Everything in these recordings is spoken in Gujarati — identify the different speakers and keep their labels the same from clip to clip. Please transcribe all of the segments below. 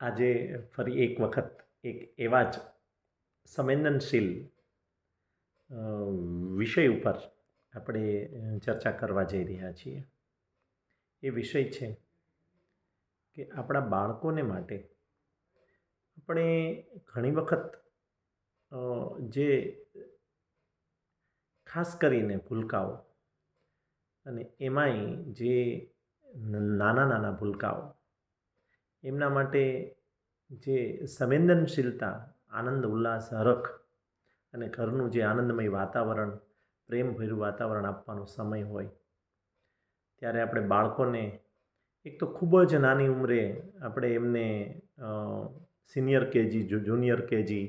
Speaker 1: આજે ફરી એક વખત એક એવા જ સંવેદનશીલ વિષય ઉપર આપણે ચર્ચા કરવા જઈ રહ્યા છીએ. એ વિષય છે કે આપણા બાળકોને માટે આપણે ઘણી વખત જે ખાસ કરીને ભૂલકાઓ અને એમાંય જે નાના નાના ભૂલકાઓ એમના માટે જે સંવેદનશીલતા, આનંદ, ઉલ્લાસ, હરખ અને ઘરનું જે આનંદમય વાતાવરણ, પ્રેમભર્યું વાતાવરણ આપવાનો સમય હોય. ત્યારે આપણે બાળકોને એક તો ખૂબ જ નાની ઉંમરે આપણે એમને સિનિયર કેજી જુનિયર કેજી,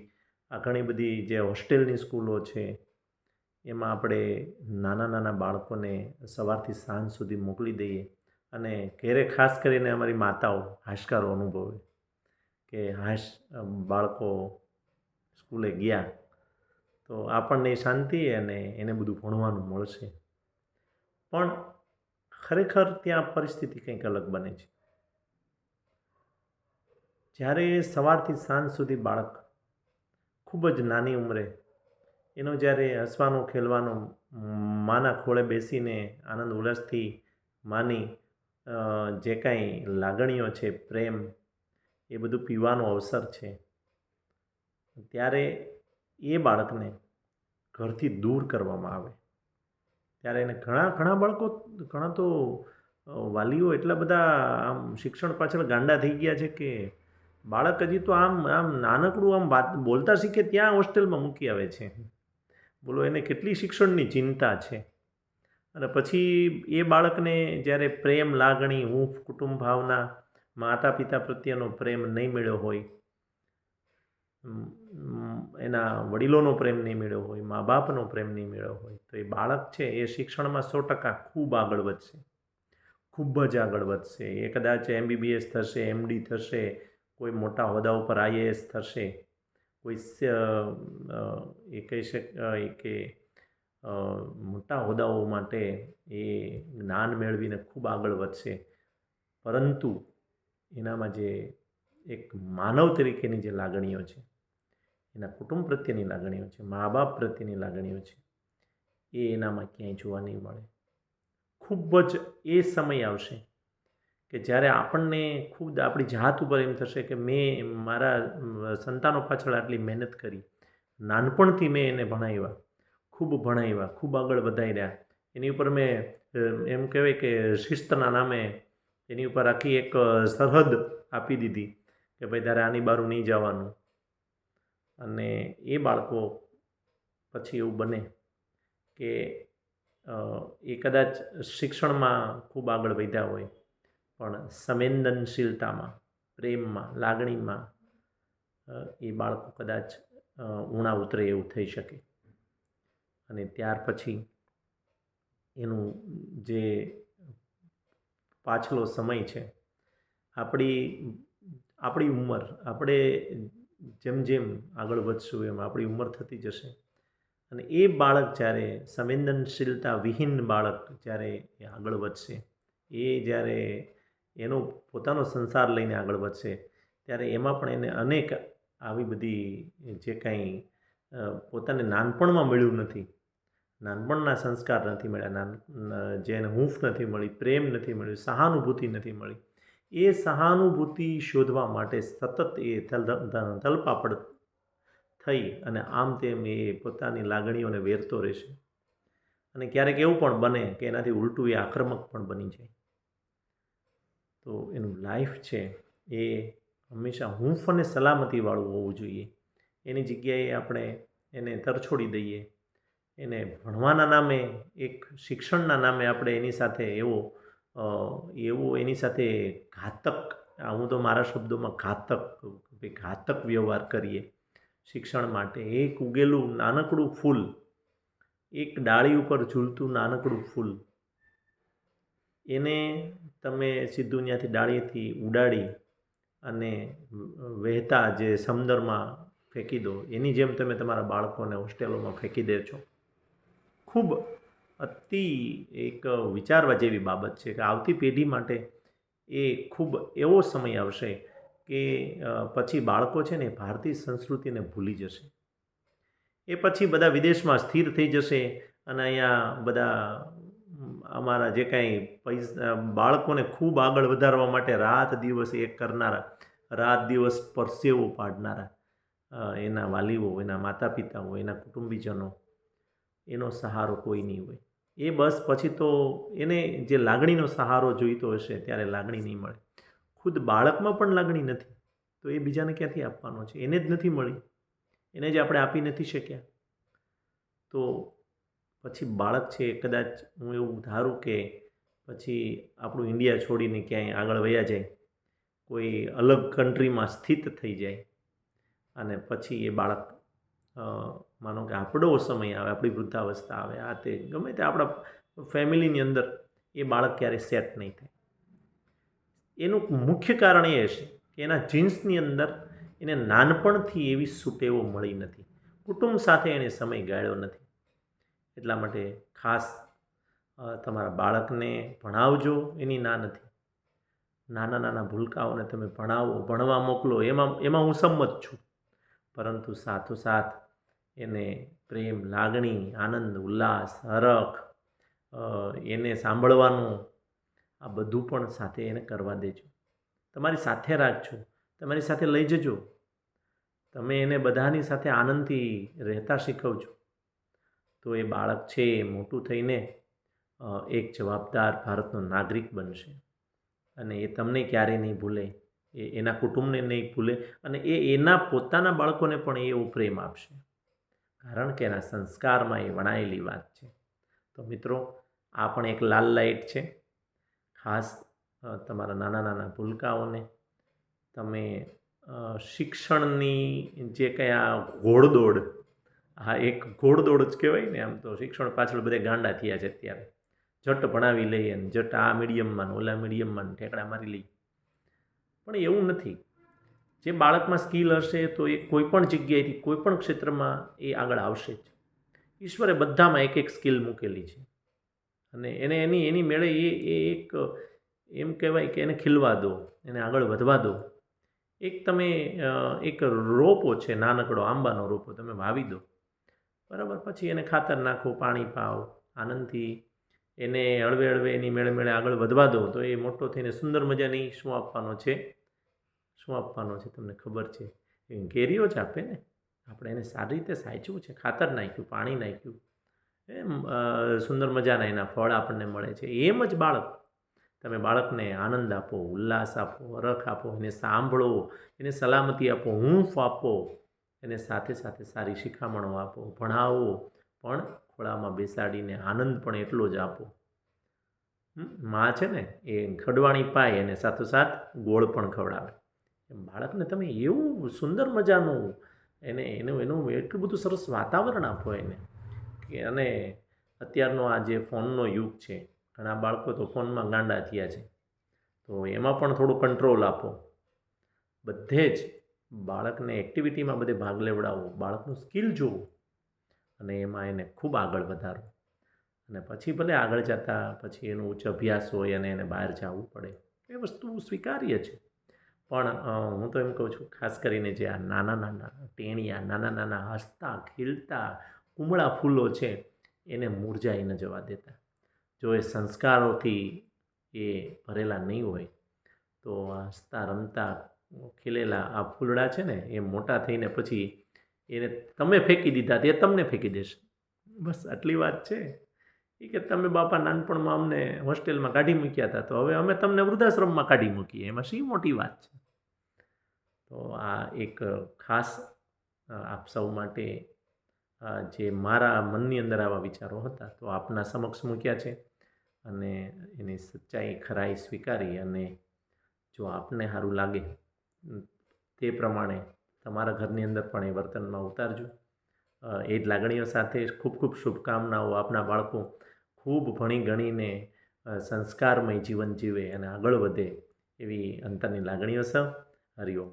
Speaker 1: આ ઘણી બધી જે હોસ્ટેલની સ્કૂલો છે, એમાં આપણે નાના નાના બાળકોને સવારથી સાંજ સુધી મોકલી દઈએ. અને ઘેરે ખાસ કરીને અમારી માતાઓ હાશકારો અનુભવે કે હાશ બાળકો સ્કૂલે ગયા તો આપણને શાંતિ અને એને બધું ભણવાનું મળશે. પણ ખરેખર ત્યાં પરિસ્થિતિ કંઈક અલગ બને છે. જ્યારે સવારથી સાંજ સુધી બાળક ખૂબ જ નાની ઉંમરે એનો જ્યારે હસવાનો, ખેલવાનો માના ખોળે બેસીને આનંદ ઉલ્લાસથી માની જે કાંઈ લાગણીઓ છે, પ્રેમ, એ બધું પીવાનો અવસર છે. ત્યારે એ બાળકને ઘરથી દૂર કરવામાં આવે. ત્યારે એને ઘણા ઘણા બાળકો, ઘણા તો વાલીઓ એટલા બધા આમ શિક્ષણ પાછળ ગાંડા થઈ ગયા છે કે બાળક હજી તો આમ આમ નાનકડું આમ વાત, બોલતા શીખે ત્યાં હોસ્ટેલમાં મૂકી આવે છે. બોલો, એને કેટલી શિક્ષણની ચિંતા છે? અને પછી એ બાળકને જ્યારે પ્રેમ, લાગણી, હૂંફ, કુટુંબ ભાવના માતા પિતા પ્રત્યેનો પ્રેમ નહીં મળ્યો હોય એના વડીલોનો પ્રેમ નહીં મળ્યો હોય મા બાપનો પ્રેમ નહીં મળ્યો હોય, તો એ બાળક છે એ શિક્ષણમાં સો ટકા ખૂબ આગળ વધશે. ખૂબ જ આગળ વધશે. એ કદાચ એમબીબીએસ થશે એમડી થશે, કોઈ મોટા હોદ્દા ઉપર આઈએએસ થશે, કોઈ એ કહી શકાય કે મોટા હોદ્દાઓ માટે એ જ્ઞાન મેળવીને ખૂબ આગળ વધશે. પરંતુ એનામાં જે એક માનવ તરીકેની જે લાગણીઓ છે, એના કુટુંબ પ્રત્યેની લાગણીઓ છે મા બાપ પ્રત્યેની લાગણીઓ છે, એ એનામાં ક્યાંય જોવા નહીં મળે. ખૂબ જ એ સમય આવશે કે જ્યારે આપણને ખૂબ આપણી જાત ઉપર એમ થશે કે મેં મારા સંતાનો પાછળ આટલી મહેનત કરી, નાનપણથી મેં એને ભણાવ્યા ખૂબ ભણાવ્યા, ખૂબ આગળ વધાર્યા એની ઉપર મેં એમ કહેવાય કે શિસ્તના નામે એની ઉપર આખી એક સરહદ આપી દીધી કે ભાઈ તારે આની બારું નહીં જવાનું. અને એ બાળકો પછી એવું બને કે એ કદાચ શિક્ષણમાં ખૂબ આગળ વધ્યા હોય, પણ સંવેદનશીલતામાં, પ્રેમમાં, લાગણીમાં એ બાળકો કદાચ ઊણા ઉતરે એવું થઈ શકે. અને ત્યાર પછી એનું જે પાછલો સમય છે, આપણી આપણી ઉંમર, આપણે જેમ જેમ આગળ વધશું એમ આપણી ઉંમર થતી જશે. અને એ બાળક જ્યારે સંવેદનશીલતા વિહીન બાળક જ્યારે એ આગળ વધશે, એ જ્યારે એનો પોતાનો સંસાર લઈને આગળ વધશે, ત્યારે એમાં પણ એને અનેક આવી બધી જે કાંઈ પોતાને નાનપણમાં મળ્યું નથી નાનપણના સંસ્કાર નથી મળ્યા, નાન જેને હૂંફ નથી મળી, પ્રેમ નથી મળ્યું, સહાનુભૂતિ નથી મળી, એ સહાનુભૂતિ શોધવા માટે સતત એ તલપાપડ થઈ અને આમ તેમ એ પોતાની લાગણીઓને વેરતો રહેશે. અને ક્યારેક એવું પણ બને કે એનાથી ઉલટું એ આક્રમક પણ બની જાય. તો એનું લાઈફ છે એ હંમેશા હૂંફ અને સલામતીવાળું હોવું જોઈએ. એની જગ્યાએ આપણે એને તરછોડી દઈએ. એને ભણવાના નામે, એક શિક્ષણના નામે આપણે એની સાથે એવો એવો એની સાથે ઘાતક, હું તો મારા શબ્દોમાં ઘાતક ઘાતક વ્યવહાર કરીએ શિક્ષણ માટે. એક ઉગેલું નાનકડું ફૂલ, એક ડાળી ઉપર ઝૂલતું નાનકડું ફૂલ, એને તમે સીધું ત્યાંથી ડાળીથી ઉડાડી અને વહેતા જે સમંદરમાં ફેંકી દો, એની જેમ તમે તમારા બાળકોને હોસ્ટેલોમાં ફેંકી દે છો. ખૂબ અતિ એક વિચારવા જેવી બાબત છે કે આવતી પેઢી માટે એ ખૂબ એવો સમય આવશે કે પછી બાળકો છે ને ભારતીય સંસ્કૃતિને ભૂલી જશે. એ પછી બધા વિદેશમાં સ્થિર થઈ જશે અને અહીંયા બધા અમારા જે કાંઈ પૈસા બાળકોને ખૂબ આગળ વધારવા માટે રાત દિવસ એક કરનારા, રાત દિવસ પરસેવો પાડનારા એના વાલીઓ, એના માતા પિતાઓ એના કુટુંબીજનો એનો સહારો કોઈ નહીં હોય. એ બસ પછી તો એને જે લાગણીનો સહારો જોઈતો હશે ત્યારે લાગણી નહીં મળે. ખુદ બાળકમાં પણ લાગણી નથી, તો એ બીજાને ક્યાંથી આપવાનો છે? એને જ નથી મળી. એને જ આપણે આપી નથી શક્યા. તો પછી બાળક છે કદાચ હું એવું ધારું કે પછી આપણું ઇન્ડિયા છોડીને ક્યાંય આગળ વયા જાય, કોઈ અલગ કન્ટ્રીમાં સ્થિત થઈ જાય અને પછી એ બાળક માનો કે આપણો સમય આવે, આપણી વૃદ્ધાવસ્થા આવે, આ તે, ગમે તે આપણા ફેમિલીની અંદર એ બાળક ક્યારેય સેટ નહીં થાય. એનું મુખ્ય કારણ એ છે કે એના જીન્સની અંદર એને નાનપણથી એવી સુટેવો મળી નથી. કુટુંબ સાથે એણે સમય ગાળ્યો નથી. એટલા માટે ખાસ તમારા બાળકને ભણાવજો, એની ના નથી. નાના નાના ભૂલકાઓને તમે ભણાવો, ભણવા મોકલો, એમાં એમાં હું સંમત છું. પરંતુ સાથોસાથ એને પ્રેમ, લાગણી, આનંદ, ઉલ્લાસ, હરખ એને સાંભળવાનું આ બધું પણ સાથે એને કરવા દેજો. તમારી સાથે રાખજો. તમારી સાથે લઈ જજો. તમે એને બધાની સાથે આનંદથી રહેતા શીખવજો. તો એ બાળક છે એ મોટું થઈને એક જવાબદાર ભારતનો નાગરિક બનશે. અને એ તમને ક્યારેય નહીં ભૂલે. એ એના કુટુંબને નહીં ભૂલે. અને એ એના પોતાના બાળકોને પણ એ એવો પ્રેમ આપશે. કારણ કે એના સંસ્કારમાં એ વણાયેલી વાત છે. તો મિત્રો, આ પણ એક લાલ લાઇટ છે. ખાસ તમારા નાના નાના ભૂલકાઓને તમે શિક્ષણની જે આ ઘોડદોડ હા એક ઘોડદોડ જ કહેવાય ને આમ તો શિક્ષણ પાછળ બધે ગાંડા થયા છે અત્યારે. જટ ભણાવી લઈએ અને જટ આ મીડિયમમાં ઓલા મીડિયમમાં ઠેકડા મારી લઈએ. પણ એવું નથી. જે બાળકમાં સ્કિલ હશે તો એ કોઈપણ જગ્યાએથી, કોઈપણ ક્ષેત્રમાં એ આગળ આવશે જ. ઈશ્વરે બધામાં એક એક સ્કિલ મૂકેલી છે. અને એને એની એની મેળે એ એ એક, એમ કહેવાય કે એને ખીલવા દો, એને આગળ વધવા દો. એક તમે એક રોપો છે, નાનકડો, આંબાનો રોપો, તમે વાવી દો. બરાબર, પછી એને ખાતર નાખો, પાણી પાવ આનંદથી એને હળવે હળવે એની મેળે મેળે આગળ વધવા દો. તો એ મોટો થઈને સુંદર મજાની શું આપવાનો છે? શું આપવાનો છે તમને ખબર છે? એ કેરીઓ જ આપે ને? આપણે એને સારી રીતે સાચવું છે, ખાતર નાખ્યું, પાણી નાખ્યું. એમ સુંદર મજાના એના ફળ આપણને મળે છે. એમ જ બાળક. તમે બાળકને આનંદ આપો, ઉલ્લાસ આપો રખ આપો, એને સાંભળો, એને સલામતી આપો, હૂંફ આપો, એને સાથે સાથે સારી શિખામણો આપો, ભણાવો, પણ ખોળામાં બેસાડીને આનંદ પણ એટલો જ આપો. માં છે ને, એ ખડવાણી પાય અને સાથોસાથ ગોળ પણ ખવડાવે. બાળકને તમે એવું સુંદર મજાનું એને એનું એનું એટલું બધું સરસ વાતાવરણ આપો એને કે અને અત્યારનો આ જે ફોનનો યુગ છે, ઘણા બાળકો તો ફોનમાં ગાંડા થયા છે. તો એમાં પણ થોડું કંટ્રોલ આપો. બધે જ બાળકને એક્ટિવિટીમાં બધે ભાગ લેવડાવો. બાળકનું સ્કિલ જોવો અને એમાં એને ખૂબ આગળ વધારો. અને પછી ભલે આગળ જતાં, પછી એનું ઉચ્ચ અભ્યાસ હોય અને એને બહાર જવું પડે. એ વસ્તુ સ્વીકાર્ય છે. પણ હું તો એમ કહું છું, ખાસ કરીને જે આ નાના નાના ટેણિયા, નાના નાના હસતા, ખીલતા, કુમળા ફૂલો છે, એને મુરઝાઈ ન જવા દેતા. જો એ સંસ્કારોથી એ ભરેલા નહીં હોય, તો હસતા, રમતા, ખીલેલા આ ફૂલડા છે ને, એ મોટા થઈને પછી એને તમે ફેંકી દીધા તે તમને ફેંકી દેશે. બસ આટલી વાત છે. એ કે તમે બાપા નાનપણમાં અમને હોસ્ટેલમાં કાઢી મૂક્યા હતા, તો હવે અમે તમને વૃદ્ધાશ્રમમાં કાઢી મૂકીએ. એમાં શી મોટી વાત છે? તો આ એક ખાસ આપ સૌ માટે જે મારા મનની અંદર આવા વિચારો હતા, તો આપના સમક્ષ મૂક્યા છે. અને એની સચ્ચાઈ ખરાઈ સ્વીકારી અને જો આપને સારું લાગે તે પ્રમાણે તમારા ઘરની અંદર પણ એ વર્તનમાં ઉતારજો. એ જ લાગણીઓ સાથે ખૂબ ખૂબ શુભકામનાઓ આપના બાળકો. ખૂબ ભણી ગણીને સંસ્કારમય જીવન જીવે અને આગળ વધે એવી અંતરની લાગણીઓ સહ હરિઓમ